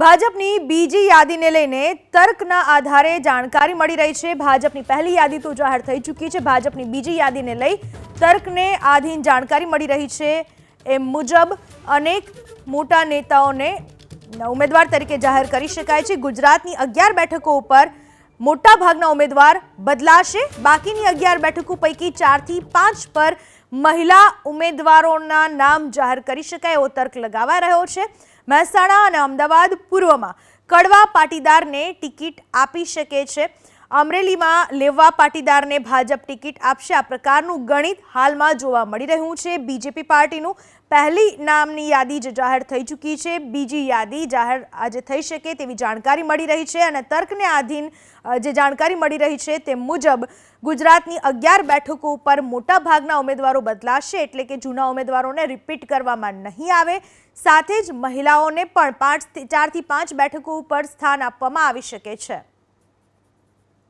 ભાજપની બીજી યાદીને લઈને તર્કના આધારે જાણકારી મળી રહી છે. ભાજપની પહેલી યાદી તો જાહેર થઈ ચૂકી છે. ભાજપની બીજી યાદીને લઈ તર્કને આધીન જાણકારી મળી રહી છે. એ મુજબ અનેક મોટા નેતાઓને ઉમેદવાર તરીકે જાહેર કરી શકાય છે. ગુજરાતની અગિયાર બેઠકો ઉપર મોટા ભાગના ઉમેદવાર બદલાશે. બાકીની અગિયાર બેઠકો પૈકી ચારથી પાંચ પર મહિલા ઉમેદવારોના નામ જાહેર કરી શકાય એવો તર્ક લગાવાઈ રહ્યો છે. મહેસાણા અને અમદાવાદ પૂર્વમાં કડવા પાટીદારને ટિકિટ આપી શકે છે. અમરેલીમાં લેવા પાટીદારને ભાજપ ટિકિટ આપશે. આ પ્રકારનું ગણિત હાલમાં જોવા મળી રહ્યું છે. બીજેપી પાર્ટીનું પહેલી નામની યાદી જે જાહેર થઈ ચૂકી છે. બીજી યાદી જાહેર આજે થઈ શકે તેવી જાણકારી મળી રહી છે અને તર્કને આધીન જે જાણકારી મળી રહી છે તે મુજબ ગુજરાતની અગિયાર બેઠકો ઉપર મોટા ભાગના ઉમેદવારો બદલાશે એટલે કે જૂના ઉમેદવારોને રિપીટ કરવામાં નહીં આવે. સાથે જ મહિલાઓને પણ પાંચ ચારથી પાંચ બેઠકો ઉપર સ્થાન આપવામાં આવી શકે છે.